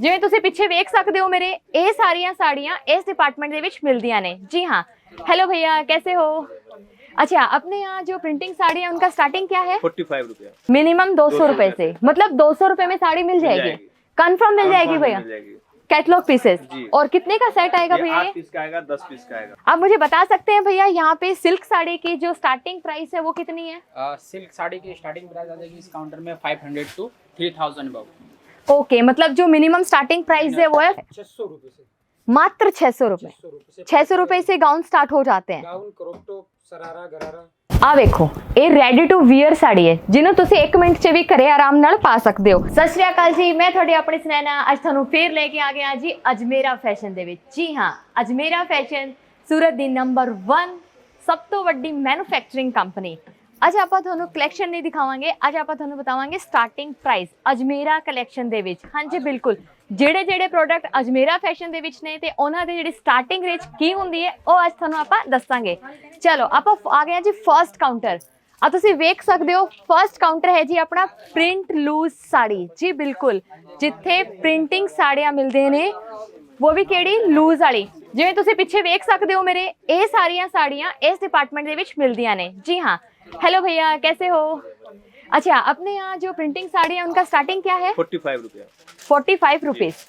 ਜਿਵੇਂ ਤੁਸੀਂ ਪਿੱਛੇ ਵੇਖ ਸਕਦੇ ਹੋ ਮੇਰੇ ਇਹ ਸਾਰੀਆਂ ਸਾੜੀਆਂ ਇਸ ਡਿਪਾਰਟਮੈਂਟ ਦੇ ਵਿੱਚ ਮਿਲਦੀਆਂ ਨੇ ਜੀ हाँ। हेलो भैया कैसे हो? अच्छा अपने यहाँ जो प्रिंटिंग साड़ी है उनका स्टार्टिंग क्या है? मिनिमम दो सौ रुपए से। मतलब दो सौ रुपए में साड़ी मिल जाएगी? कंफर्म मिल जाएगी भैया? कैटलॉग पीसेस और कितने का सेट आएगा भैया पीस का आएगा दस पीस का आएगा। आप मुझे बता सकते हैं भैया यहाँ पे सिल्क साड़ी की जो स्टार्टिंग प्राइस है वो कितनी है? सिल्क साड़ी की स्टार्टिंग प्राइस आ जाएगी इस काउंटर में five hundred two three thousand okay मतलब जो मिनिमम स्टार्टिंग प्राइस है वो है छह सौ रुपए से मात्र छह सौ रुपए सौ रुपए से छह सौ रुपए से गाउन स्टार्ट हो जाते हैं गाउन क्रॉप टॉप सरारा गरारा ਆ ਵੇਖੋ ਇਹ ਰੈਡੀ ਟੂ ਵੀਅਰ ਸਾੜੀ ਹੈ ਜਿਹਨੂੰ ਤੁਸੀਂ 1 ਮਿੰਟ 'ਚ ਵੀ ਘਰੇ ਆਰਾਮ ਨਾਲ ਪਾ ਸਕਦੇ ਹੋ ਸਤਿ ਸ਼੍ਰੀ ਅਕਾਲ ਜੀ ਮੈਂ ਤੁਹਾਡੀ ਆਪਣੀ ਸੁਨੈਨਾ ਅੱਜ ਤੁਹਾਨੂੰ ਫੇਰ ਲੈ ਕੇ ਆ ਗਿਆ ਜੀ ਅਜਮੇਰਾ ਫੈਸ਼ਨ ਦੇ ਵਿੱਚ ਜੀ ਹਾਂ ਅਜਮੇਰਾ ਫੈਸ਼ਨ ਸੂਰਤ ਦੀ ਨੰਬਰ 1 ਸਭ ਤੋਂ ਵੱਡੀ ਮੈਨੂਫੈਕਚਰਿੰਗ ਕੰਪਨੀ ਅੱਜ ਆਪਾਂ ਤੁਹਾਨੂੰ ਕਲੈਕਸ਼ਨ ਨਹੀਂ ਦਿਖਾਵਾਂਗੇ, ਅੱਜ ਆਪਾਂ ਤੁਹਾਨੂੰ ਬਤਾਵਾਂਗੇ ਸਟਾਰਟਿੰਗ ਪ੍ਰਾਈਸ ਅਜਮੇਰਾ ਕਲੈਕਸ਼ਨ ਦੇ ਵਿੱਚ। ਹਾਂਜੀ, ਬਿਲਕੁਲ। ਜਿਹੜੇ ਜਿਹੜੇ ਪ੍ਰੋਡਕਟ ਅਜਮੇਰਾ ਫੈਸ਼ਨ ਦੇ ਵਿੱਚ ਨੇ ਤੇ ਉਹਨਾਂ ਦੇ ਜਿਹੜੀ ਸਟਾਰਟਿੰਗ ਰੇਂਜ ਕੀ ਹੁੰਦੀ ਹੈ, ਉਹ ਅੱਜ ਤੁਹਾਨੂੰ ਆਪਾਂ ਦੱਸਾਂਗੇ। ਚਲੋ, ਆਪਾਂ ਆ ਗਏ ਜੀ ਫਰਸਟ ਕਾਊਂਟਰ ਆ ਤੁਸੀਂ ਵੇਖ ਸਕਦੇ ਹੋ ਫਰਸਟ ਕਾਊਂਟਰ ਹੈ ਜੀ ਆਪਣਾ ਪ੍ਰਿੰਟ ਲੂਜ਼ ਸਾੜੀ। ਜੀ, ਬਿਲਕੁਲ। ਜਿੱਥੇ ਪ੍ਰਿੰਟਿੰਗ ਸਾੜੀਆਂ ਮਿਲਦੇ ਨੇ, ਉਹ ਵੀ ਕਿਹੜੀ? ਲੂਜ਼ ਵਾਲੀ। ਜਿਵੇਂ ਤੁਸੀਂ ਪਿੱਛੇ ਵੇਖ ਸਕਦੇ ਹੋ ਮੇਰੇ, ਇਹ ਸਾਰੀਆਂ ਸਾੜੀਆਂ ਇਸ ਡਿਪਾਰਟਮੈਂਟ ਦੇ ਵਿੱਚ ਮਿਲਦੀਆਂ ਨੇ। ਜੀ ਹਾਂ हेलो भैया कैसे हो अच्छा अपने यहाँ जो प्रिंटिंग साड़ी है उनका स्टार्टिंग क्या है फोर्टी फाइव रुपया 45 ਰੁਪੀਸ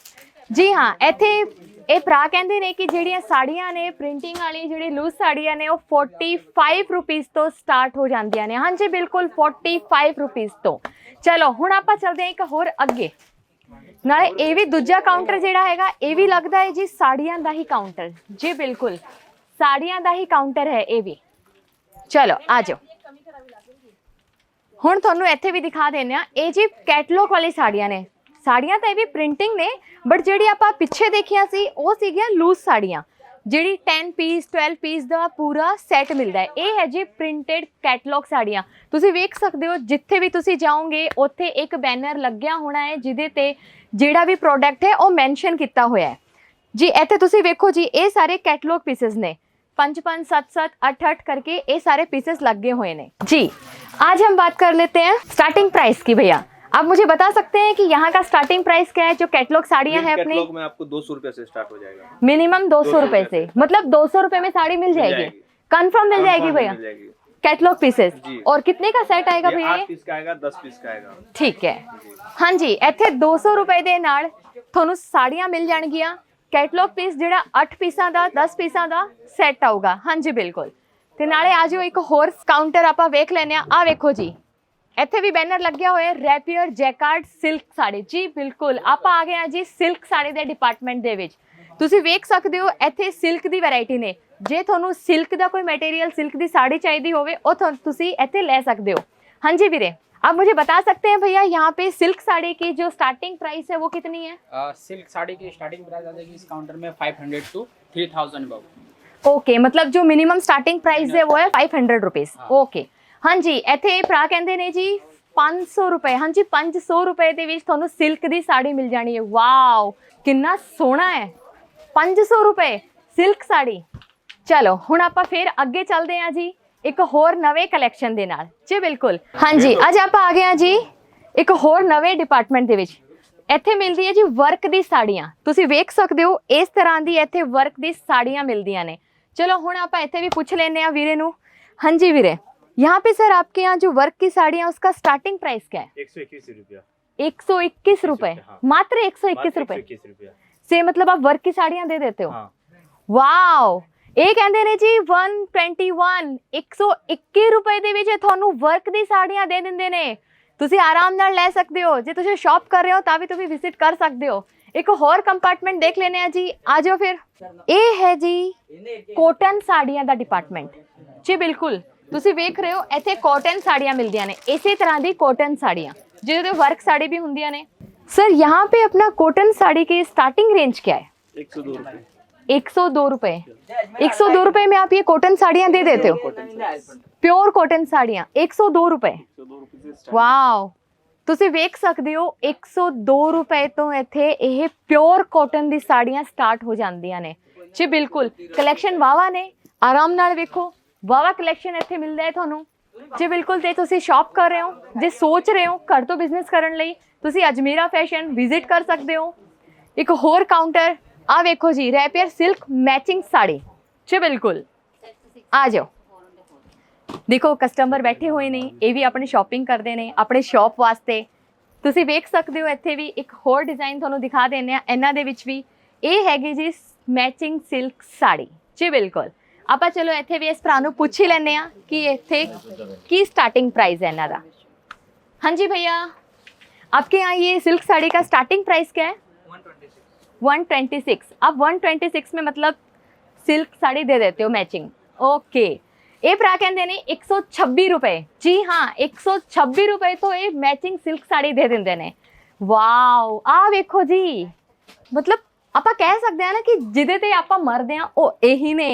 ਜੀ ਹਾਂ ਇੱਥੇ ਇਹ ਭਰਾ ਕਹਿੰਦੇ ਨੇ ਕਿ ਜਿਹੜੀਆਂ ਸਾੜੀਆਂ ਨੇ ਪ੍ਰਿੰਟਿੰਗ ਵਾਲੀ ਜਿਹੜੀ ਲੂਜ਼ ਸਾੜੀਆਂ ਨੇ ਉਹ 45 ਰੁਪੀਸ ਤੋਂ ਸਟਾਰਟ ਹੋ ਜਾਂਦੀਆਂ ਨੇ ਹਾਂਜੀ ਬਿਲਕੁਲ 45 ਰੁਪੀਸ ਤੋਂ ਚਲੋ ਹੁਣ ਆਪਾਂ ਚੱਲਦੇ ਹਾਂ ਇੱਕ ਹੋਰ ਅੱਗੇ ਨਾਲੇ ਇਹ ਵੀ ਦੂਜਾ ਕਾਊਂਟਰ ਜਿਹੜਾ ਹੈਗਾ ਇਹ ਵੀ ਲੱਗਦਾ ਹੈ ਜੀ ਸਾੜੀਆਂ ਦਾ ਹੀ ਕਾਊਂਟਰ ਜੀ ਬਿਲਕੁਲ ਸਾੜੀਆਂ ਦਾ ਹੀ ਕਾਊਂਟਰ ਹੈ ਇਹ ਵੀ ਚਲੋ ਆ ਜਾਓ ਹੁਣ ਤੁਹਾਨੂੰ ਇੱਥੇ ਵੀ ਦਿਖਾ ਦਿੰਨੇ ਆ ਇਹ ਜੀ ਕੈਟਲੌਗ ਵਾਲੀ ਸਾੜੀਆਂ ਨੇ। ਸਾੜੀਆਂ ਤਾਂ ਇਹ ਵੀ ਪ੍ਰਿੰਟਿੰਗ ਨੇ ਬਟ ਜਿਹੜੀ ਆਪਾਂ ਪਿੱਛੇ ਦੇਖੀਆਂ ਸੀ, ਉਹ ਸੀਗੀਆਂ ਲੂਜ਼ ਸਾੜੀਆਂ। ਜਿਹੜੀ 10 ਪੀਸ 12 ਪੀਸ ਦਾ ਪੂਰਾ ਸੈੱਟ ਮਿਲਦਾ ਹੈ। ਇਹ ਹੈ ਜੀ ਪ੍ਰਿੰਟਡ ਕੈਟਲੌਗ ਸਾੜੀਆਂ। ਤੁਸੀਂ ਵੇਖ ਸਕਦੇ ਹੋ, ਜਿੱਥੇ ਵੀ ਤੁਸੀਂ ਜਾਓਗੇ, ਉੱਥੇ ਇੱਕ ਬੈਨਰ ਲੱਗਿਆ ਹੋਣਾ ਹੈ, ਜਿਹਦੇ ਤੇ ਜਿਹੜਾ ਵੀ ਪ੍ਰੋਡਕਟ ਹੈ, ਉਹ ਮੈਂਸ਼ਨ ਕੀਤਾ ਹੋਇਆ ਹੈ। ਜੀ, ਇੱਥੇ ਤੁਸੀਂ ਵੇਖੋ ਜੀ, ਇਹ ਸਾਰੇ ਕੈਟਲੌਗ ਪੀਸਸ ਨੇ। 5 5 7 7 8 8 ਕਰਕੇ ਇਹ ਸਾਰੇ ਪੀਸਸ ਲੱਗੇ ਹੋਏ ਨੇ। ਜੀ आज हम बात कर लेते हैं स्टार्टिंग प्राइस की भैया आप मुझे बता सकते हैं कि यहाँ का स्टार्टिंग प्राइस क्या है जो कैटलॉग साड़ियाँ हैं अपनी कैटलॉग में आपको दो सौ रुपया से स्टार्ट हो जाएगा मिनिमम दो सौ 200 रुपए से मतलब दो सौ रुपए में साड़ी मिल जाएगी जाएगी। कंफर्म मिल जाएगी Confirm भैया मिल जाएगी कैटलॉग पीसेस जी। और कितने का सेट आएगा ये भैया आठ ये पीस का आएगा दस पीस का आएगा ਠੀਕ ਹੈ ਹਾਂਜੀ ਇੱਥੇ 200 ਰੁਪਏ ਦੇ ਨਾਲ ਤੁਹਾਨੂੰ ਸਾੜੀਆਂ ਮਿਲ ਜਾਣਗੀਆਂ ਕੈਟਲੌਗ ਪੀਸ ਜਿਹੜਾ 8 ਪੀਸਾਂ ਦਾ 10 ਪੀਸਾਂ ਦਾ ਸੈੱਟ ਆਊਗਾ ਹਾਂਜੀ ਬਿਲਕੁਲ ਤੇ ਨਾਲੇ ਆਜੋ ਇੱਕ ਹੋਰ ਕਾਊਂਟਰ ਆਪਾਂ ਵੇਖ ਲੈਨੇ ਆ ਆ ਵੇਖੋ ਜੀ ਇੱਥੇ ਵੀ ਬੈਨਰ ਲੱਗਿਆ ਹੋਇਆ ਰੈਪੀਅਰ ਜੈਕਾਰਡ ਸਿਲਕ ਸਾੜੀ ਜੀ ਬਿਲਕੁਲ ਆਪਾਂ ਆ ਗਏ ਆ ਜੀ ਸਿਲਕ ਸਾੜੀ ਦੇ ਡਿਪਾਰਟਮੈਂਟ ਦੇ ਵਿੱਚ ਤੁਸੀਂ ਵੇਖ ਸਕਦੇ ਹੋ ਇੱਥੇ ਸਿਲਕ ਦੀ ਵੈਰਾਈਟੀ ਨੇ ਜੇ ਤੁਹਾਨੂੰ ਸਿਲਕ ਦਾ ਕੋਈ ਮਟੀਰੀਅਲ ਸਿਲਕ ਦੀ ਸਾੜੀ ਚਾਹੀਦੀ ਹੋਵੇ ਉਹ ਤੁਹਾਨੂੰ ਤੁਸੀਂ ਇੱਥੇ ਲੈ ਸਕਦੇ ਹੋ हाँ जी वीरे आप मुझे बता सकते हैं भैया यहाँ पे सिल्क साड़ी की जो स्टार्टिंग प्राइस है वो कितनी है सिल्क साड़ी की स्टार्टिंग प्राइस आ जाएगी इस काउंटर में five hundred two three thousand okay ਮਤਲਬ ਜੋ ਮਿਨੀਮਮ ਸਟਾਰਟਿੰਗ ਪ੍ਰਾਈਸ ਹੈ ਉਹ ਹੈ 500 ਰੁਪਏ ਓਕੇ ਹਾਂਜੀ ਇੱਥੇ ਭਰਾ ਕਹਿੰਦੇ ਨੇ ਜੀ 500 ਰੁਪਏ ਹਾਂਜੀ 500 ਰੁਪਏ ਦੇ ਵਿੱਚ ਤੁਹਾਨੂੰ ਸਿਲਕ ਦੀ ਸਾੜੀ ਮਿਲ ਜਾਣੀ ਹੈ। ਵਾਓ ਕਿੰਨਾ ਸੋਹਣਾ ਹੈ। 500 ਰੁਪਏ ਸਿਲਕ ਸਾੜੀ। ਚਲੋ ਹੁਣ ਆਪਾਂ ਫੇਰ ਅੱਗੇ ਚੱਲਦੇ ਹਾਂ ਜੀ ਇੱਕ ਹੋਰ ਨਵੇਂ ਕਲੈਕਸ਼ਨ ਦੇ ਨਾਲ। ਜੀ ਬਿਲਕੁਲ। ਹਾਂਜੀ ਅੱਜ ਆਪਾਂ ਆ ਗਏ ਹਾਂ ਜੀ ਇੱਕ ਹੋਰ ਨਵੇਂ ਡਿਪਾਰਟਮੈਂਟ ਦੇ ਵਿੱਚ। ਇੱਥੇ ਮਿਲਦੀ ਹੈ ਜੀ ਵਰਕ ਦੀ ਸਾੜੀਆਂ। ਤੁਸੀਂ ਵੇਖ ਸਕਦੇ ਹੋ ਇਸ ਤਰ੍ਹਾਂ ਦੀ ਇੱਥੇ ਵਰਕ ਦੀ ਸਾੜੀਆਂ ਮਿਲਦੀਆਂ ਨੇ। ਚਲੋ ਹੁਣ ਆਪਾਂ ਇੱਥੇ ਵੀ ਪੁੱਛ ਲੈਨੇ ਆ ਵੀਰੇ ਨੂੰ ਹਾਂਜੀ ਵੀਰੇ यहाँ पे सर आपके यहाँ जो वर्क की साड़ियाँ उसका स्टार्टिंग प्राइस क्या है एक सौ इक्कीस रुपया एक सौ इक्कीस रुपए हाँ। मात्र एक सौ इक्कीस रुपए इक्कीस रुपया से मतलब आप वर्क की साड़ियाँ दे देते हो हाँ ਵਾਓ ਇਹ ਕਹਿੰਦੇ ਨੇ ਜੀ 121 121 ਰੁਪਏ ਦੇ ਵਿੱਚ ਇਹ ਤੁਹਾਨੂੰ ਵਰਕ ਦੀ ਸਾੜੀਆਂ ਦੇ ਦਿੰਦੇ ਨੇ ਤੁਸੀਂ ਆਰਾਮ ਨਾਲ ਲੈ ਸਕਦੇ ਹੋ ਜੇ ਤੁਸੀਂ ਸ਼ਾਪ ਕਰ ਰਹੇ ਹੋ ਤਾਂ ਵੀ ਤੁਸੀਂ ਵਿਜ਼ਿਟ ਕਰ ਸਕਦੇ ਹੋ ਇੱਕ ਹੋਰ ਕੰਪਾਰਟਮੈਂਟ ਦੇਖ ਲੈਨੇ ਆ ਜੀ ਆ ਜਾਓ ਫਿਰ ਇਹ ਹੈ ਜੀ ਕੋਟਨ ਸਾੜੀਆਂ ਦਾ ਡਿਪਾਰਟਮੈਂਟ ਜੀ ਬਿਲਕੁਲ ਤੁਸੀਂ ਵੇਖ ਰਹੇ ਹੋ ਇੱਥੇ ਕੋਟਨ ਸਾੜੀਆਂ ਮਿਲਦੀਆਂ ਨੇ ਇਸੇ ਤਰ੍ਹਾਂ ਦੀ ਕੋਟਨ ਸਾੜੀਆਂ ਜਿਹਦੇ ਤੇ ਵਰਕ ਸਾੜੀ ਵੀ ਹੁੰਦੀਆਂ ਨੇ सर यहाँ पे अपना कॉटन साड़ी की स्टार्टिंग रेंज क्या है एक सौ दो रुपये एक सौ दो रुपए एक सौ दो रुपए में आप ये कॉटन साड़ियाँ दे देते हो प्योर कॉटन साड़ियाँ एक सौ दो रुपए सौ दो रुपये से ਵਾਓ ਤੁਸੀਂ ਵੇਖ ਸਕਦੇ ਹੋ 102 ਰੁਪਏ ਤੋਂ ਇੱਥੇ ਇਹ ਪਿਓਰ ਕਾਟਨ ਦੀ ਸਾੜੀਆਂ ਸਟਾਰਟ ਹੋ ਜਾਂਦੀਆਂ ਨੇ। ਜੀ ਬਿਲਕੁਲ ਕਲੈਕਸ਼ਨ ਵਾਵਾ ਨੇ, ਆਰਾਮ ਨਾਲ ਵੇਖੋ ਵਾਵਾ ਕਲੈਕਸ਼ਨ ਇੱਥੇ ਮਿਲਦਾ ਹੈ ਤੁਹਾਨੂੰ। ਜੀ ਬਿਲਕੁਲ, ਜੇ ਤੁਸੀਂ ਸ਼ਾਪ ਕਰ ਰਹੇ ਹੋ, ਜੇ ਸੋਚ ਰਹੇ ਹੋ ਘਰ ਤੋਂ ਬਿਜ਼ਨਸ ਕਰਨ ਲਈ, ਤੁਸੀਂ ਅਜਮੀਰਾ ਫੈਸ਼ਨ ਵਿਜ਼ਿਟ ਕਰ ਸਕਦੇ ਹੋ। ਇੱਕ ਹੋਰ ਕਾਊਂਟਰ ਆ ਵੇਖੋ ਜੀ ਰੈਪੀਅਰ ਸਿਲਕ ਮੈਚਿੰਗ ਸਾੜੀ। ਜੀ ਬਿਲਕੁਲ, ਆ ਜਾਓ। ਦੇਖੋ ਕਸਟਮਰ ਬੈਠੇ ਹੋਏ ਨੇ ਇਹ ਵੀ ਆਪਣੀ ਸ਼ਾਪਿੰਗ ਕਰਦੇ ਨੇ ਆਪਣੇ ਸ਼ਾਪ ਵਾਸਤੇ ਤੁਸੀਂ ਵੇਖ ਸਕਦੇ ਹੋ ਇੱਥੇ ਵੀ ਇੱਕ ਹੋਰ ਡਿਜ਼ਾਈਨ ਤੁਹਾਨੂੰ ਦਿਖਾ ਦਿੰਦੇ ਆ ਇਹਨਾਂ ਦੇ ਵਿੱਚ ਵੀ ਇਹ ਹੈਗੀ ਜੀ ਮੈਚਿੰਗ ਸਿਲਕ ਸਾੜੀ ਜੀ ਬਿਲਕੁਲ ਆਪਾਂ ਚਲੋ ਇੱਥੇ ਵੀ ਇਸ ਭਰਾ ਨੂੰ ਪੁੱਛ ਹੀ ਲੈਂਦੇ ਆ ਕਿ ਇੱਥੇ ਕੀ स्टार्टिंग प्राइस है ਇਹਨਾਂ ਦਾ हाँ जी भैया आपके यहाँ ये सिल्क साड़ी का स्टार्टिंग प्राइस क्या है 126 आप 126 में मतलब सिल्क साड़ी दे देते हो मैचिंग ओके ਇਹ ਭਰਾ ਕਹਿੰਦੇ ਨੇ 126 ਰੁਪਏ। ਜੀ ਹਾਂ 126 ਰੁਪਏ ਤੋਂ ਇਹ ਮੈਚਿੰਗ ਸਿਲਕ ਸਾੜੀ ਦੇ ਦਿੰਦੇ ਨੇ। ਵਾਓ ਆ ਵੇਖੋ ਜੀ। ਮਤਲਬ ਆਪਾਂ ਕਹਿ ਸਕਦੇ ਆ ਨਾ ਕਿ ਜਿਹਦੇ ਤੇ ਆਪਾਂ ਮਰਦੇ ਆ ਉਹ ਇਹੀ ਨੇ।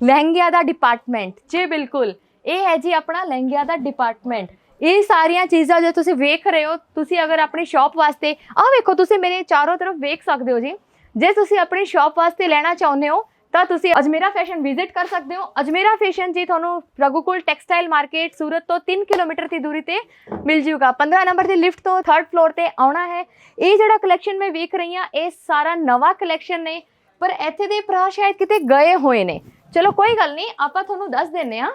ਲਹਿੰਗਿਆਂ ਦਾ ਡਿਪਾਰਟਮੈਂਟ ਜੀ ਬਿਲਕੁਲ। ਇਹ ਹੈ ਜੀ ਆਪਣਾ ਲਹਿੰਗਿਆਂ ਦਾ ਡਿਪਾਰਟਮੈਂਟ ਇਹ ਸਾਰੀਆਂ ਚੀਜ਼ਾਂ ਜੇ ਤੁਸੀਂ ਵੇਖ ਰਹੇ ਹੋ, ਤੁਸੀਂ ਅਗਰ ਆਪਣੀ ਸ਼ਾਪ ਵਾਸਤੇ, ਆਹ ਵੇਖੋ, ਤੁਸੀਂ ਮੇਰੇ ਚਾਰੋਂ ਤਰਫ ਵੇਖ ਸਕਦੇ ਹੋ ਜੀ। ਜੇ ਤੁਸੀਂ ਆਪਣੀ ਸ਼ਾਪ ਵਾਸਤੇ ਲੈਣਾ ਚਾਹੁੰਦੇ ਹੋ ਤਾਂ ਤੁਸੀਂ ਅਜਮੇਰਾ ਫੈਸ਼ਨ ਵਿਜ਼ਿਟ ਕਰ ਸਕਦੇ ਹੋ। ਅਜਮੇਰਾ ਫੈਸ਼ਨ ਜੀ ਤੁਹਾਨੂੰ ਰਘੂਕੁਲ ਟੈਕਸਟਾਈਲ ਮਾਰਕੀਟ ਸੂਰਤ ਤੋਂ 3 ਕਿਲੋਮੀਟਰ ਦੀ ਦੂਰੀ ਤੇ ਮਿਲ ਜੂਗਾ। 15 ਨੰਬਰ ਦੀ ਲਿਫਟ ਤੋਂ 3rd ਫਲੋਰ ਤੇ ਆਉਣਾ ਹੈ। ਇਹ ਜਿਹੜਾ ਕਲੈਕਸ਼ਨ ਮੈਂ ਵੇਖ ਰਹੀ ਹਾਂ, ਇਹ ਸਾਰਾ ਨਵਾਂ ਕਲੈਕਸ਼ਨ ਨੇ, ਪਰ ਇੱਥੇ ਦੇ ਭਰਾ ਸ਼ਾਇਦ ਕਿਤੇ ਗਏ ਹੋਏ ਨੇ। ਚਲੋ ਕੋਈ ਗੱਲ ਨਹੀਂ, ਆਪਾਂ ਤੁਹਾਨੂੰ ਦੱਸ ਦਿੰਨੇ ਆ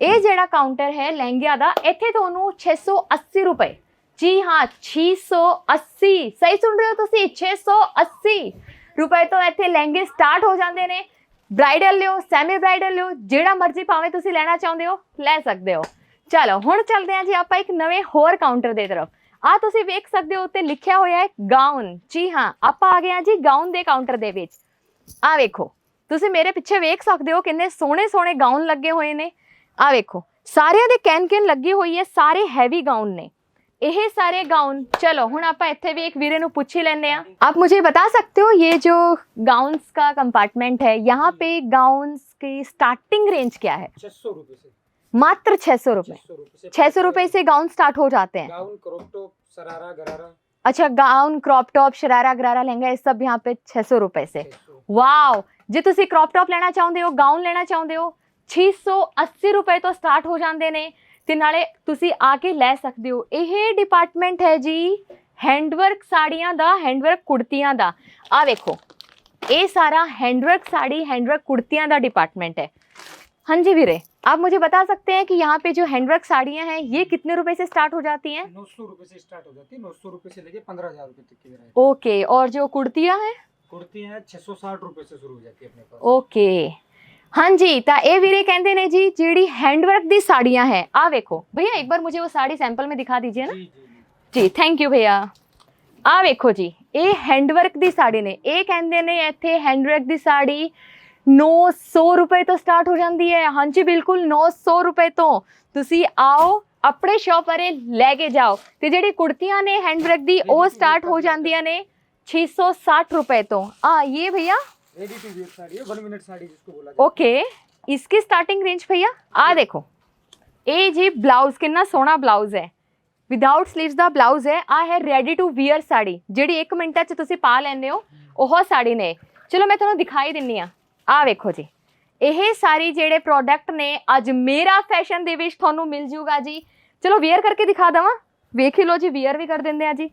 ਇਹ ਜਿਹੜਾ ਕਾਊਂਟਰ ਹੈ ਲਹਿੰਗਿਆਂ ਦਾ, ਇੱਥੇ ਤੁਹਾਨੂੰ 680 ਰੁਪਏ। ਜੀ ਹਾਂ 680 ਸਹੀ ਸੁਣ ਰਹੇ ਹੋ ਤੁਸੀਂ? 680 ਰੁਪਏ ਤੋਂ ਇੱਥੇ ਲਹਿੰਗੇ ਸਟਾਰਟ ਹੋ ਜਾਂਦੇ ਨੇ। ਬ੍ਰਾਈਡਲ ਲਿਓ ਸੈਮੀ ਬ੍ਰਾਈਡਲ ਲਿਓ, ਜਿਹੜਾ ਮਰਜ਼ੀ ਭਾਵੇਂ ਤੁਸੀਂ ਲੈਣਾ ਚਾਹੁੰਦੇ ਹੋ, ਲੈ ਸਕਦੇ ਹੋ। ਚਲੋ, ਹੁਣ ਚੱਲਦੇ ਹਾਂ ਜੀ ਆਪਾਂ ਇੱਕ ਨਵੇਂ ਹੋਰ ਕਾਊਂਟਰ ਦੇ ਤਰਫ। ਆ ਤੁਸੀਂ ਵੇਖ ਸਕਦੇ ਹੋ, ਉੱਤੇ ਲਿਖਿਆ ਹੋਇਆ ਹੈ ਗਾਊਨ ਜੀ ਹਾਂ, ਆਪਾਂ ਆ ਗਏ ਹਾਂ ਜੀ ਗਾਊਨ ਦੇ ਕਾਊਂਟਰ ਦੇ ਵਿੱਚ। ਆ ਵੇਖੋ, ਤੁਸੀਂ ਮੇਰੇ ਪਿੱਛੇ ਵੇਖ ਸਕਦੇ ਹੋ ਕਿੰਨੇ ਸੋਹਣੇ ਸੋਹਣੇ ਗਾਊਨ ਲੱਗੇ ਹੋਏ ਨੇ। ਆ ਵੇਖੋ, ਸਾਰਿਆਂ ਦੇ ਕੈਨ ਕੈਨ ਲੱਗੀ ਹੋਈ ਹੈ, ਸਾਰੇ ਹੈਵੀ ਗਾਊਨ ਨੇ। ਇਹ सारे गाउन चलो ਹੁਣ ਆਪਾਂ ਇੱਥੇ ਵੀ ਇੱਕ ਵੀਰੇ ਨੂੰ ਪੁੱਛ ਹੀ ਲੈਂਦੇ ਆ आप मुझे बता सकते हो ये जो गाउन्स का कंपार्टमेंट है यहाँ पे गाउन्स की स्टार्टिंग रेंज क्या है छह सौ रुपए से मात्र 600 रुपए छह सौ रुपए से 600 रुपए से गाउन स्टार्ट हो जाते हैं गाउन क्रॉप टॉप सरारा गरारा अच्छा गाउन क्रॉप टॉप शरारा गरारा लहंगा ये सब यहाँ पे 600 रुपए से छह सौ ਵਾਓ ਜੇ ਤੁਸੀਂ ਕ੍ਰੌਪ ਟੌਪ ਲੈਣਾ ਚਾਹੁੰਦੇ ਹੋ ਗਾਊਨ ਲੈਣਾ ਚਾਹੁੰਦੇ ਹੋ 680 ਰੁਪਏ ਤੋਂ ਸਟਾਰਟ ਹੋ ਜਾਂਦੇ ਨੇ ਤੇ ਨਾਲੇ ਤੁਸੀਂ ਆ ਕੇ ਲੈ ਸਕਦੇ ਹੋ ਇਹ ਡਿਪਾਰਟਮੈਂਟ ਹੈ ਜੀ ਹੈਂਡਵਰਕ ਸਾੜੀਆਂ ਦਾ ਹੈਂਡਵਰਕ ਕੁੜਤੀਆਂ ਦਾ ਆ ਵੇਖੋ ਇਹ सारा हैंडवर्क साड़ी हैंडवर्क कुर्तियां का डिपार्टमेंट है हाँ जी वीरे आप मुझे बता सकते हैं कि यहाँ पे जो हैंडवर्क साड़ियाँ हैं ये कितने रुपए से स्टार्ट हो जाती हैं नौ सौ रुपए से स्टार्ट हो जाती है नौ सौ रुपए से लेके पंद्रह हजार रुपए तक की वैरायटी ओके और जो कुर्तियाँ हैं कुर्ती है छह सौ साठ रुपए से शुरू हो जाती है अपने पास ਓਕੇ ਹਾਂਜੀ ਤਾਂ ਇਹ ਵੀਰੇ ਕਹਿੰਦੇ ਨੇ ਜੀ ਜਿਹੜੀ ਹੈਂਡਵਰਕ ਦੀ ਸਾੜੀਆਂ ਹੈ ਆ ਵੇਖੋ ਭਈਆ ਇੱਕ ਵਾਰ मुझे वो साड़ी सैंपल में दिखा दीजिए ना जी जी जी ਜੀ ਥੈਂਕ ਯੂ ਭਈਆ ਆ ਵੇਖੋ ਜੀ ਇਹ ਹੈਂਡਵਰਕ ਦੀ ਸਾੜੀ ਨੇ ਇਹ ਕਹਿੰਦੇ ਨੇ ਇੱਥੇ ਹੈਂਡਵਰਕ ਦੀ ਸਾੜੀ 900 ਰੁਪਏ ਤੋਂ ਸਟਾਰਟ ਹੋ ਜਾਂਦੀ ਹੈ ਹਾਂਜੀ ਬਿਲਕੁਲ 900 ਰੁਪਏ ਤੋਂ ਤੁਸੀਂ ਆਓ ਆਪਣੇ ਸ਼ਾਪ ਬਾਰੇ ਲੈ ਕੇ ਜਾਓ ਤੇ ਜਿਹੜੀ ਕੁੜਤੀਆਂ ਨੇ ਹੈਂਡਵਰਕ ਦੀ ਉਹ ਸਟਾਰਟ ਹੋ ਜਾਂਦੀਆਂ ਨੇ 660 रुपए तो आ ये भैया रेडी टू वेयर साड़ी है वन मिनट साड़ी जिसको बोला जाता ओके इसकी स्टार्टिंग रेंज भैया आ देखो ਇਹ ਜੀ ਬਲਾਊਜ਼ ਕਿੰਨਾ ਸੋਹਣਾ ਬਲਾਊਜ਼ ਹੈ ਵਿਦਆਊਟ ਸਲੀਵਸ ਦਾ ਬਲਾਊਜ਼ ਹੈ ਆ ਹੈ ਰੈਡੀ ਟੂ ਵੀਅਰ ਸਾੜੀ ਜਿਹੜੀ 1 ਮਿੰਟਾਂ 'ਚ ਤੁਸੀਂ ਪਾ ਲੈਂਦੇ ਹੋ ਉਹ ਸਾੜੀ ਨੇ ਚਲੋ ਮੈਂ ਤੁਹਾਨੂੰ ਦਿਖਾਈ ਦਿੰਨੀ ਆ ਆ ਵੇਖੋ ਜੀ ਇਹ ਸਾਰੀ ਜਿਹੜੇ ਪ੍ਰੋਡਕਟ ਨੇ ਅੱਜ ਮੇਰਾ ਫੈਸ਼ਨ ਦੇ ਵਿੱਚ ਤੁਹਾਨੂੰ ਮਿਲ ਜੂਗਾ ਜੀ ਚਲੋ ਵੀਅਰ ਕਰਕੇ ਦਿਖਾ ਦਵਾਂ ਵੇਖ ਹੀ ਲਓ ਜੀ ਵੀਅਰ ਵੀ ਕਰ ਦਿੰਦੇ ਆ ਜੀ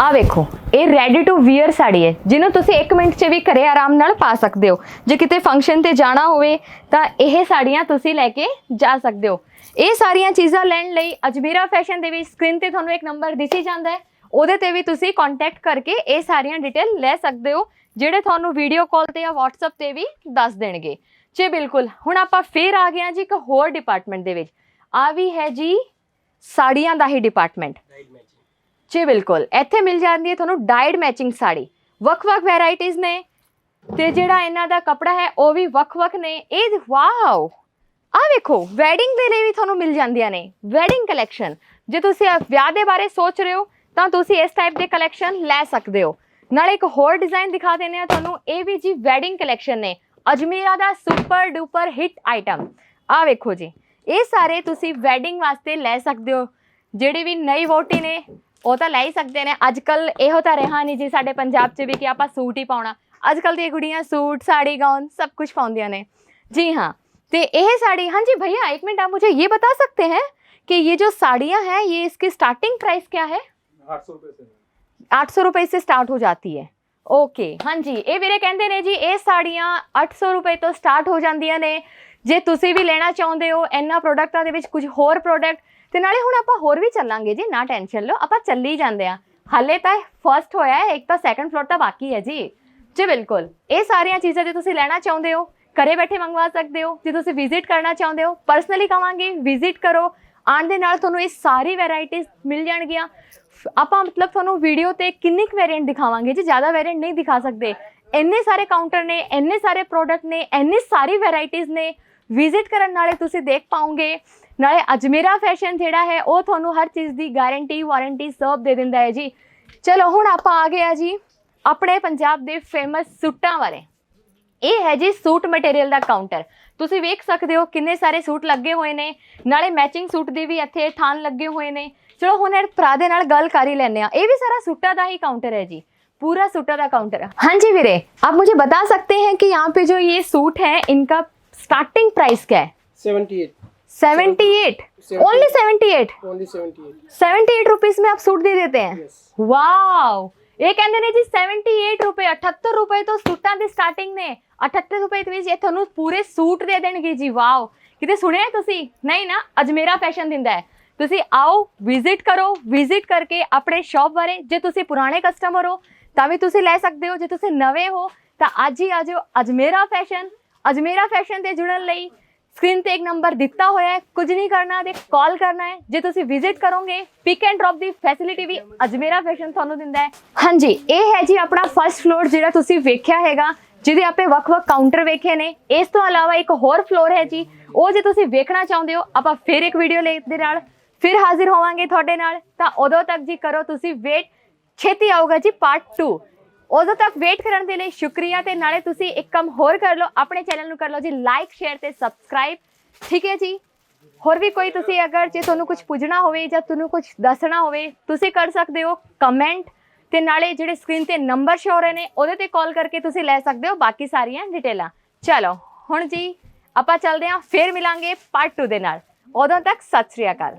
ਆ ਵੇਖੋ, ਇਹ ਰੈਡੀ ਟੂ ਵੇਅਰ ਸਾੜੀ ਹੈ, ਜਿਹਨੂੰ ਤੁਸੀਂ 1 ਮਿੰਟ 'ਚ ਵੀ ਘਰੇ ਆਰਾਮ ਨਾਲ ਪਾ ਸਕਦੇ ਹੋ। ਜੇ ਕਿਤੇ ਫੰਕਸ਼ਨ ਤੇ ਜਾਣਾ ਹੋਵੇ, ਤਾਂ ਇਹ ਸਾੜੀਆਂ ਤੁਸੀਂ ਲੈ ਕੇ ਜਾ ਸਕਦੇ ਹੋ। ਇਹ ਸਾਰੀਆਂ ਚੀਜ਼ਾਂ ਲੈਣ ਲਈ ਅਜਮੀਰਾ ਫੈਸ਼ਨ ਦੇ ਵਿੱਚ ਸਕਰੀਨ ਤੇ ਤੁਹਾਨੂੰ ਇੱਕ ਨੰਬਰ ਦਿਸੀ ਜਾਂਦਾ ਹੈ। ਉਹਦੇ ਤੇ ਵੀ ਤੁਸੀਂ ਕੰਟੈਕਟ ਕਰਕੇ ਇਹ ਸਾਰੀਆਂ ਡਿਟੇਲ ਲੈ ਸਕਦੇ ਹੋ, ਜਿਹੜੇ ਤੁਹਾਨੂੰ ਵੀਡੀਓ ਕਾਲ ਤੇ ਜਾਂ WhatsApp ਤੇ ਵੀ ਦੱਸ ਦੇਣਗੇ। ਜੇ ਬਿਲਕੁਲ, ਹੁਣ ਆਪਾਂ ਫੇਰ ਆ ਗਏ ਆ ਜੀ ਇੱਕ ਹੋਰ ਡਿਪਾਰਟਮੈਂਟ ਦੇ ਵਿੱਚ। ਆ ਵੀ ਹੈ ਜੀ ਸਾੜੀਆਂ ਦਾ ਹੀ ਡਿਪਾਰਟਮੈਂਟ ਜੀ ਬਿਲਕੁਲ। ਇੱਥੇ ਮਿਲ ਜਾਂਦੀ ਹੈ ਤੁਹਾਨੂੰ ਡਾਈਡ ਮੈਚਿੰਗ ਸਾੜੀ। ਵੱਖ-ਵੱਖ ਵੈਰਾਈਟੀਆਂ ਨੇ ਤੇ ਜਿਹੜਾ ਇਹਨਾਂ ਦਾ ਕਪੜਾ ਹੈ, ਉਹ ਵੀ ਵੱਖ-ਵੱਖ ਨੇ। ਇਹ ਵਾਓ! ਆ ਵੇਖੋ ਵੈਡਿੰਗ ਦੇ ਲਈ ਵੀ ਤੁਹਾਨੂੰ ਮਿਲ ਜਾਂਦੀਆਂ ਨੇ। ਵੈਡਿੰਗ ਕਲੈਕਸ਼ਨ ਜੇ ਤੁਸੀਂ ਵਿਆਹ ਦੇ ਬਾਰੇ ਸੋਚ ਰਹੇ ਹੋ, ਤਾਂ ਤੁਸੀਂ ਇਸ ਟਾਈਪ ਦੇ ਕਲੈਕਸ਼ਨ ਲੈ ਸਕਦੇ ਹੋ। ਨਾਲੇ ਇੱਕ ਹੋਰ ਡਿਜ਼ਾਈਨ ਦਿਖਾ ਦਿੰਦੇ ਆ ਤੁਹਾਨੂੰ। ਇਹ ਵੀ ਜੀ ਵੈਡਿੰਗ ਕਲੈਕਸ਼ਨ ਨੇ। ਅਜਮੀਰਾ ਦਾ ਸੁਪਰ ਡੂਪਰ ਹਿੱਟ ਆਈਟਮ ਆ ਵੇਖੋ ਜੀ। ਇਹ ਸਾਰੇ ਤੁਸੀਂ ਵੈਡਿੰਗ ਵਾਸਤੇ ਲੈ ਸਕਦੇ ਹੋ। ਜਿਹੜੀ ਵੀ ਨਈ ਵੋਟੀ ਨੇ ਉਹ ਤਾਂ ਲੈ ਹੀ ਸਕਦੇ ਨੇ ਅੱਜ ਕੱਲ ਇਹੋ ਤਾਂ ਰਿਹਾ ਨਹੀਂ ਜੀ ਸਾਡੇ ਪੰਜਾਬ 'ਚ ਵੀ ਕਿ ਆਪਾਂ ਸੂਟ ਹੀ ਪਾਉਣਾ ਅੱਜ ਕੱਲ ਦੀਆਂ ਕੁੜੀਆਂ ਸੂਟ ਸਾੜੀ ਗਾਊਨ ਸਭ ਕੁਝ ਪਾਉਂਦੀਆਂ ਨੇ ਜੀ ਹਾਂ तो ये साड़ी हाँ जी भैया एक मिनट आप मुझे ये बता सकते हैं कि ये जो साड़ियाँ हैं ये इसकी स्टार्टिंग प्राइस क्या है आठ सौ रुपये से 800 ਰੁਪਏ ਸੇ ਸਟਾਰਟ ਹੋ ਜਾਂਦੀ ਹੈ ਓਕੇ ਹਾਂਜੀ ਇਹ ਵੀਰੇ ਕਹਿੰਦੇ ਨੇ ਜੀ ਇਹ ਸਾੜੀਆਂ 800 ਰੁਪਏ ਤੋਂ ਸਟਾਰਟ ਹੋ ਜਾਂਦੀਆਂ ਨੇ ਜੇ ਤੁਸੀਂ ਵੀ ਲੈਣਾ ਚਾਹੁੰਦੇ ਹੋ ਇਹਨਾਂ ਪ੍ਰੋਡਕਟਾਂ ਦੇ ਵਿੱਚ ਕੁਝ ਹੋਰ ਪ੍ਰੋਡਕਟ ਤੇ ਨਾਲੇ ਹੁਣ ਆਪਾਂ ਹੋਰ ਵੀ ਚੱਲਾਂਗੇ ਜੀ, ਨਾ ਟੈਨਸ਼ਨ ਲਓ, ਆਪਾਂ ਚੱਲੀ ਜਾਂਦੇ ਆ ਹਾਲੇ ਤਾਂ ਫਰਸਟ ਹੋਇਆ ਹੈ, ਇੱਕ ਤਾਂ ਸੈਕੰਡ ਫਲੋਰ ਤਾਂ ਬਾਕੀ ਹੈ ਜੀ। ਜੀ ਬਿਲਕੁਲ, ਇਹ ਸਾਰੀਆਂ ਚੀਜ਼ਾਂ ਜੇ ਤੁਸੀਂ ਲੈਣਾ ਚਾਹੁੰਦੇ ਹੋ, ਘਰੇ ਬੈਠੇ ਮੰਗਵਾ ਸਕਦੇ ਹੋ, ਜੇ ਤੁਸੀਂ ਵਿਜ਼ਿਟ ਕਰਨਾ ਚਾਹੁੰਦੇ ਹੋ ਪਰਸਨਲੀ ਕਵਾਂਗੇ ਵਿਜ਼ਿਟ ਕਰੋ। ਆਉਣ ਦੇ ਨਾਲ ਤੁਹਾਨੂੰ ਇਹ ਸਾਰੀ ਵੈਰਾਈਟੀਆਂ ਮਿਲ ਜਾਣਗੀਆਂ। ਫ- ਆਪਾਂ ਮਤਲਬ ਤੁਹਾਨੂੰ ਵੀਡੀਓ ਤੇ ਕਿੰਨੇ ਕੁ ਵੇਰੀਐਂਟ ਦਿਖਾਵਾਂਗੇ ਜੀ, ਜ਼ਿਆਦਾ ਵੇਰੀਐਂਟ ਨਹੀਂ ਦਿਖਾ ਸਕਦੇ। ਇੰਨੇ ਸਾਰੇ ਕਾਊਂਟਰ ਨੇ, ਇੰਨੇ ਸਾਰੇ ਪ੍ਰੋਡਕਟ ਨੇ, ਇੰਨੀ ਸਾਰੀ ਵੈਰਾਈਟੀਆਂ ਨੇ। ਵਿਜ਼ਿਟ ਕਰਨ ਨਾਲੇ ਤੁਸੀਂ ਦੇਖ ਪਾਓਗੇ ਨਾਲੇ ਅਜਮੇਰਾ ਫੈਸ਼ਨ ਜਿਹੜਾ ਹੈ ਉਹ ਤੁਹਾਨੂੰ ਹਰ ਚੀਜ਼ ਦੀ ਗਾਰੰਟੀ ਵਾਰੰਟੀ ਸਭ ਦੇ ਦਿੰਦਾ ਹੈ ਜੀ ਚਲੋ ਹੁਣ ਆਪਾਂ ਆ ਗਏ ਆ ਜੀ ਆਪਣੇ ਪੰਜਾਬ ਦੇ ਫੇਮਸ ਸੂਟਾਂ ਬਾਰੇ ਇਹ ਹੈ ਜੀ ਸੂਟ ਮਟੀਰੀਅਲ ਦਾ ਕਾਊਂਟਰ ਤੁਸੀਂ ਵੇਖ ਸਕਦੇ ਹੋ ਕਿੰਨੇ ਸਾਰੇ ਸੂਟ ਲੱਗੇ ਹੋਏ ਨੇ ਨਾਲੇ ਮੈਚਿੰਗ ਸੂਟ ਦੇ ਵੀ ਇੱਥੇ ਥਾਨ ਲੱਗੇ ਹੋਏ ਨੇ ਚਲੋ ਹੁਣ ਇਹ ਭਰਾ ਦੇ ਨਾਲ ਗੱਲ ਕਰ ਹੀ ਲੈਂਦੇ ਆ ਇਹ ਵੀ ਸਾਰਾ ਸੂਟਾਂ ਦਾ ही काउंटर है जी पूरा सूटा का काउंटर है हाँ जी वीरे आप मुझे बता सकते हैं कि यहाँ पे जो ये सूट है इनका स्टार्टिंग प्राइस क्या है 78 78 ओनली 78 only 78 78 रुपीस में आप सूट दे देते हैं yes ਵਾਓ ਇਹ ਕਹਿੰਦੇ ਨੇ ਜੀ 78 ਰੁਪਏ 78 ਰੁਪਏ ਤੋਂ ਸੂਟਾਂ ਦੀ ਸਟਾਰਟਿੰਗ ਨੇ 78 ਰੁਪਏ ਦੇ ਵਿੱਚ ਇਹ ਤੁਹਾਨੂੰ ਪੂਰੇ ਸੂਟ ਦੇ ਦੇਣਗੇ ਜੀ ਵਾਓ ਕਿਤੇ ਸੁਣਿਆ ਹੈ ਤੁਸੀਂ ਨਹੀਂ ਨਾ ਅਜਮੇਰਾ ਫੈਸ਼ਨ ਦਿੰਦਾ ਹੈ ਤੁਸੀਂ ਆਓ ਵਿਜ਼ਿਟ ਕਰੋ ਵਿਜ਼ਿਟ ਕਰਕੇ ਆਪਣੇ ਸ਼ਾਪ ਬਾਰੇ ਜੇ ਤੁਸੀਂ ਪੁਰਾਣੇ ਕਸਟਮਰ ਹੋ ਤਾਂ ਵੀ ਤੁਸੀਂ ਲੈ ਸਕਦੇ ਹੋ ਜੇ ਤੁਸੀਂ ਨਵੇਂ ਹੋ ਤਾਂ ਅੱਜ ਹੀ ਆ ਜਾਓ ਅਜਮੇਰਾ ਫੈਸ਼ਨ ਅਜਮੇਰਾ ਫੈਸ਼ਨ ਤੇ ਜੁੜਨ ਲਈ ਸਕਰੀਨ ਤੇ ਇੱਕ ਨੰਬਰ ਦਿੱਤਾ ਹੋਇਆ ਹੈ। ਕੁਝ ਨਹੀਂ ਕਰਨਾ ਤੇ ਕਾਲ ਕਰਨਾ ਹੈ। ਜੇ ਤੁਸੀਂ ਵਿਜ਼ਿਟ ਕਰੋਗੇ ਪਿਕ ਐਂਡ ਡ੍ਰੌਪ ਦੀ ਫੈਸਿਲਿਟੀ ਵੀ ਅਜਮੇਰਾ ਫੈਸ਼ਨ ਤੁਹਾਨੂੰ ਦਿੰਦਾ ਹੈ। ਹਾਂਜੀ, ਇਹ ਹੈ ਜੀ ਆਪਣਾ ਫਰਸਟ ਫਲੋਰ ਜਿਹੜਾ ਤੁਸੀਂ ਵੇਖਿਆ ਹੈਗਾ, ਜਿਹਦੇ ਆਪੇ ਵੱਖ-ਵੱਖ ਕਾਊਂਟਰ ਵੇਖੇ ਨੇ। ਇਸ ਤੋਂ ਇਲਾਵਾ ਇੱਕ ਹੋਰ ਫਲੋਰ ਹੈ ਜੀ, ਉਹ ਜੇ ਤੁਸੀਂ ਵੇਖਣਾ ਚਾਹੁੰਦੇ ਹੋ, ਆਪਾਂ ਫਿਰ ਇੱਕ ਵੀਡੀਓ ਲੈ ਦੇ ਨਾਲ। ਫਿਰ ਹਾਜ਼ਰ ਹੋਵਾਂਗੇ ਤੁਹਾਡੇ ਨਾਲ। ਤਾਂ ਉਦੋਂ ਤੱਕ ਜੀ ਕਰੋ ਤੁਸੀਂ ਵੇਟ ਛੇਤੀ ਆਊਗਾ ਜੀ ਪਾਰਟ 2 ਉਦੋਂ ਤੱਕ ਵੇਟ ਕਰਨ ਦੇ ਲਈ ਸ਼ੁਕਰੀਆ ਤੇ ਨਾਲੇ ਤੁਸੀਂ ਇੱਕ ਕੰਮ ਹੋਰ ਕਰ ਲਓ, ਆਪਣੇ ਚੈਨਲ ਨੂੰ ਕਰ ਲਓ ਜੀ ਲਾਈਕ ਸ਼ੇਅਰ ਤੇ ਸਬਸਕ੍ਰਾਈਬ ਠੀਕ ਹੈ ਜੀ? ਹੋਰ ਵੀ ਕੋਈ ਤੁਸੀਂ ਅਗਰ ਜੇ ਤੁਹਾਨੂੰ ਕੁਝ ਪੁੱਛਣਾ ਹੋਵੇ ਜਾਂ ਤੁਹਾਨੂੰ ਕੁਝ ਦੱਸਣਾ ਹੋਵੇ, ਤੁਸੀਂ ਕਰ ਸਕਦੇ ਹੋ ਕਮੈਂਟ ਤੇ ਨਾਲੇ ਜਿਹੜੇ ਸਕਰੀਨ ਤੇ ਨੰਬਰ ਸ਼ੋ ਰਹੇ ਨੇ, ਉਹਦੇ ਤੇ ਕਾਲ ਕਰਕੇ ਤੁਸੀਂ ਲੈ ਸਕਦੇ ਹੋ ਬਾਕੀ ਸਾਰੀਆਂ ਡਿਟੇਲਾਂ ਚਲੋ, ਹੁਣ ਜੀ, ਆਪਾਂ ਚੱਲਦੇ ਹਾਂ, ਫੇਰ ਮਿਲਾਂਗੇ ਪਾਰਟ 2 ਦੇ ਨਾਲ। ਉਦੋਂ ਤੱਕ ਸਤਿ ਸ੍ਰੀ ਅਕਾਲ।